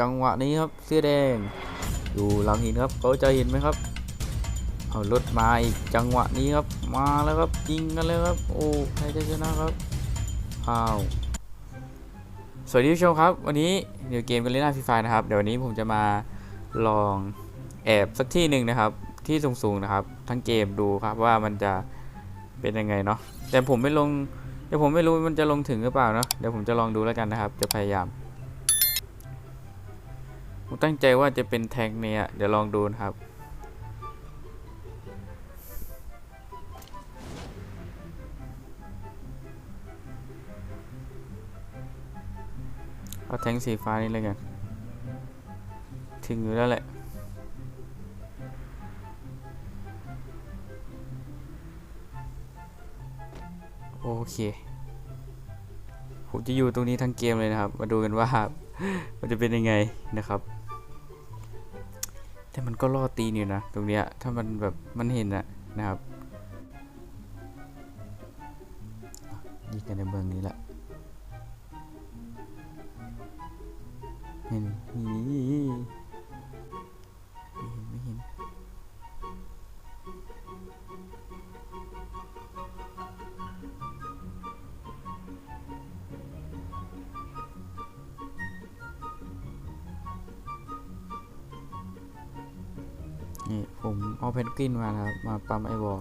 จังหวะนี้ครับเสื้อแดง อยู่หลังหินครับเขาจะเห็นไหมครับเอารถมาอีกจังหวะนี้ครับมาแล้วครับยิงกันแล้วครับโอ้ใครจะชนะครับอ้าวสวัสดีผู้ชมครับ วันนี้เดี๋ยวเกมกันเล่นหน้าฟรีไฟนะครับ เดี๋ยววันนี้ผมจะมาลองแอบสักที่หนึ่งนะครับที่สูงๆนะครับ ทั้งเกมดูครับว่ามันจะเป็นยังไงเนาะแต่ผมไม่ลงเดี๋ยวผมไม่รู้มันจะลงถึงหรือเปล่าเนาะเดี๋ยวผมจะลองดูแล้วกันนะครับ จะพยายาม ผมตั้งใจว่าจะเป็นแทงเนี่ยเดี๋ยวลองดูนะครับ เอาแทงสีฟ้านี่เลยกัน ถึงอยู่แล้วแหละโอเค ผมจะอยู่ตรงนี้ทั้งเกมเลยนะครับ มาดูกันว่า มันจะเป็นยังไงนะครับ แต่มันก็ล่อตีนอยู่นะ ตรงเนี้ยถ้ามันแบบมันเห็นอะนะครับยิงกันในเมืองนี้แหละเห็นนี่ ผมเอาเพนกวินมานะครับ มาปั๊มไอวอล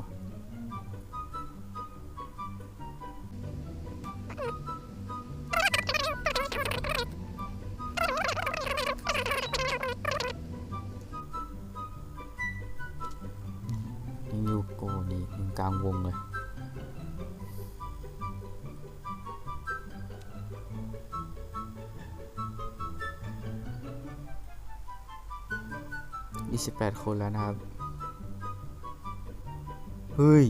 ยังอยู่โกนี่ยิงกลางวงเลย28 คนแล้วนะครับ เฮ้ย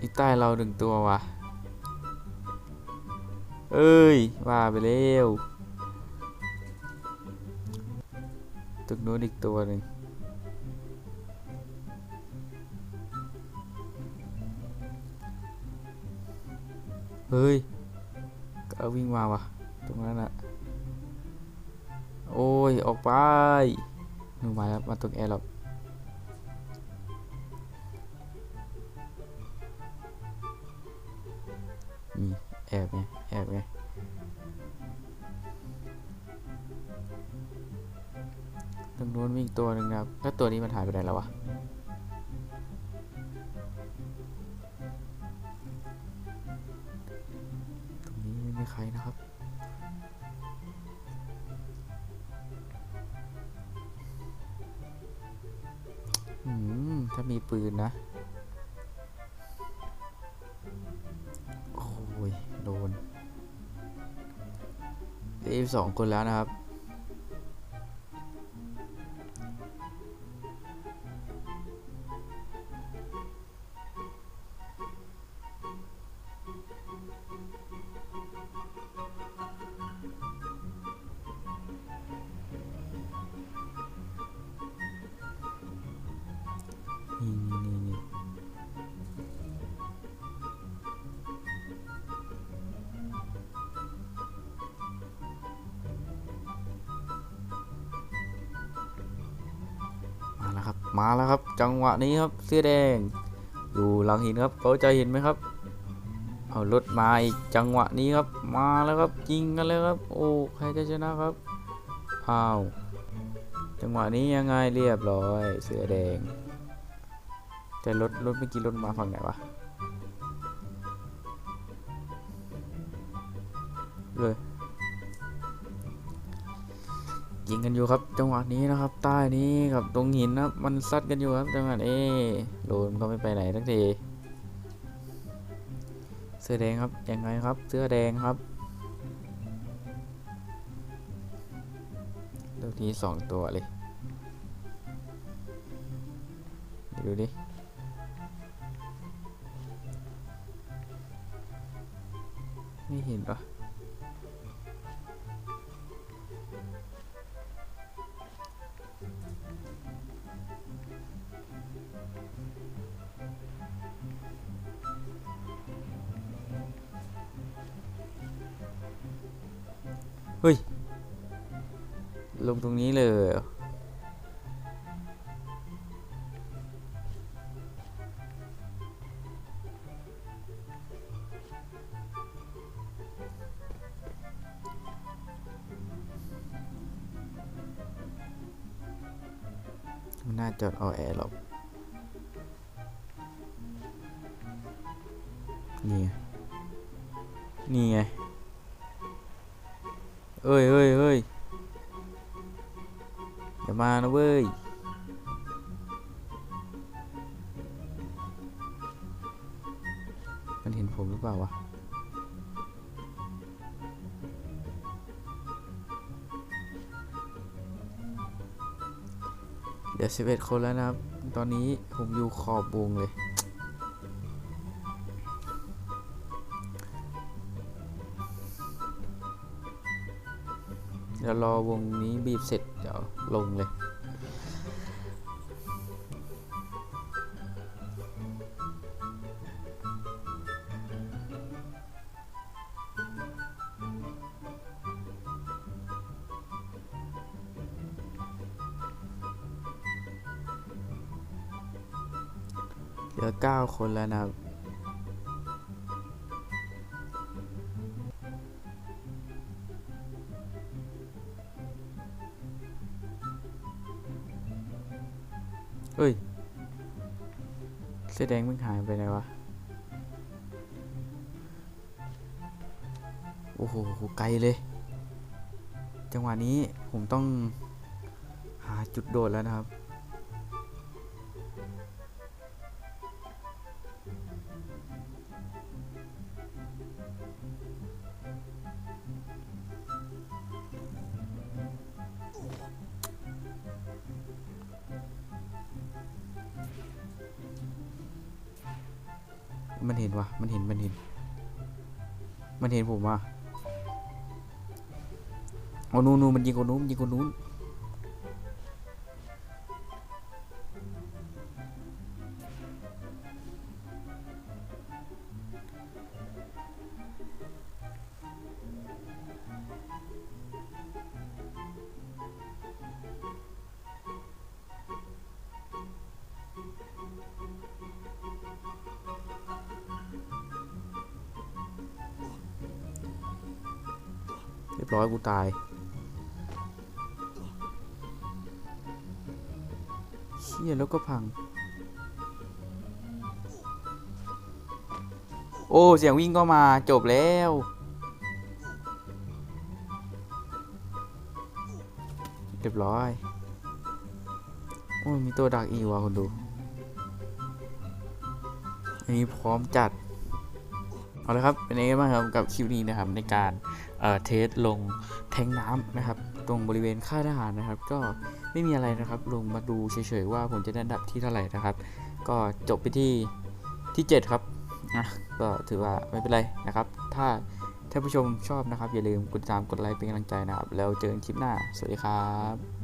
อีกใต้เราหนึ่งตัววะเอ้ย ว่าไปเร็วตึกนู้นอีกตัวหนึ่งเฮ้ยก็วิ่งมาวะตรงนั้นอะโอ้ย ออกไปหนูมาแล้ว มาตรงแอร์หรอก มีแอบไงแอบไงตรงนู้นมีอีกตัวหนึ่งครับแล้วตัวนี้มันหายไปไหนแล้ววะตรงนี้ไม่มีใครนะครับถ้ามีปืนนะ เอฟสองคนแล้วนะครับ มาแล้วครับ จังหวะนี้ครับเสื้อแดง อยู่หลังหินครับเขาจะเห็นไหมครับเอารถมาอีกจังหวะนี้ครับ มาแล้วครับยิงกันแล้วครับ โอ้ใครจะชนะครับอ้าวจังหวะนี้ยังไงเรียบร้อย เสื้อแดง แต่รถรถเมื่อกี้รถมาฝั่งไหนวะเลย ยิงกันอยู่ครับ จังหวะนี้นะครับ ใต้นี้กับตรงหินนะครับ มันซัดกันอยู่ครับจังหวะเอโดนก็ไม่ไปไหนทักทีเสื้อแดงครับยังไงครับ เสื้อแดงครับตัวนี้สองตัวเลยดูดิไม่เห็นปะ ฮ้ย ลงตรงนี้เลยน่าจอดเอาแอร์หรอกนี่ไงนี่ไง เอ้ยเอ้ยเอ้ยอย่ามานะเว้ยมันเห็นผมหรือเปล่าวะเดี๋ยว11คนแล้วนะครับ ตอนนี้ผมอยู่ขอบวงเลย ดี๋ยวรอวงนี้บีบเสร็จเดี๋ยวลงเลยเหลือเก้าคนแล้วนะครับ เอ้ยเสื้อแดงมันหายไปไหนวะ โอ้โห ไกลเลย จังหวะนี้ผมต้องหาจุดโดดแล้วนะครับ มันเห็นวะมันเห็น มันเห็น มันเห็นผมว่ะโอ้นู่นนู่นมันยิงคนนู้นมันยิงคนนู้น ยบร้อยกูตาย เชี่ยแล้วก็พัง โอ้ เสียงวิ่งก็มาจบแล้วเรียบร้อย โอ้ยมีตัวดักอีกว่ะคนดู อันนี้พร้อมจัด เอาละครับ เป็นยังไงบ้างครับกับคลิปนี้นะครับในการ เทสลงแทงน้ำนะครับ ตรงบริเวณค่ายทหารนะครับ ก็ไม่มีอะไรนะครับ ลงมาดูเฉยๆว่าผมจะได้อันดับที่เท่าไหร่นะครับ ก็จบไปที่ที่ 7 ครับนะก็ถือว่าไม่เป็นไรนะครับ ถ้าท่านผู้ชมชอบนะครับ อย่าลืมกดติดตามกดไลค์เป็นกำลังใจนะครับ แล้วเจอกันคลิปหน้า สวัสดีครับ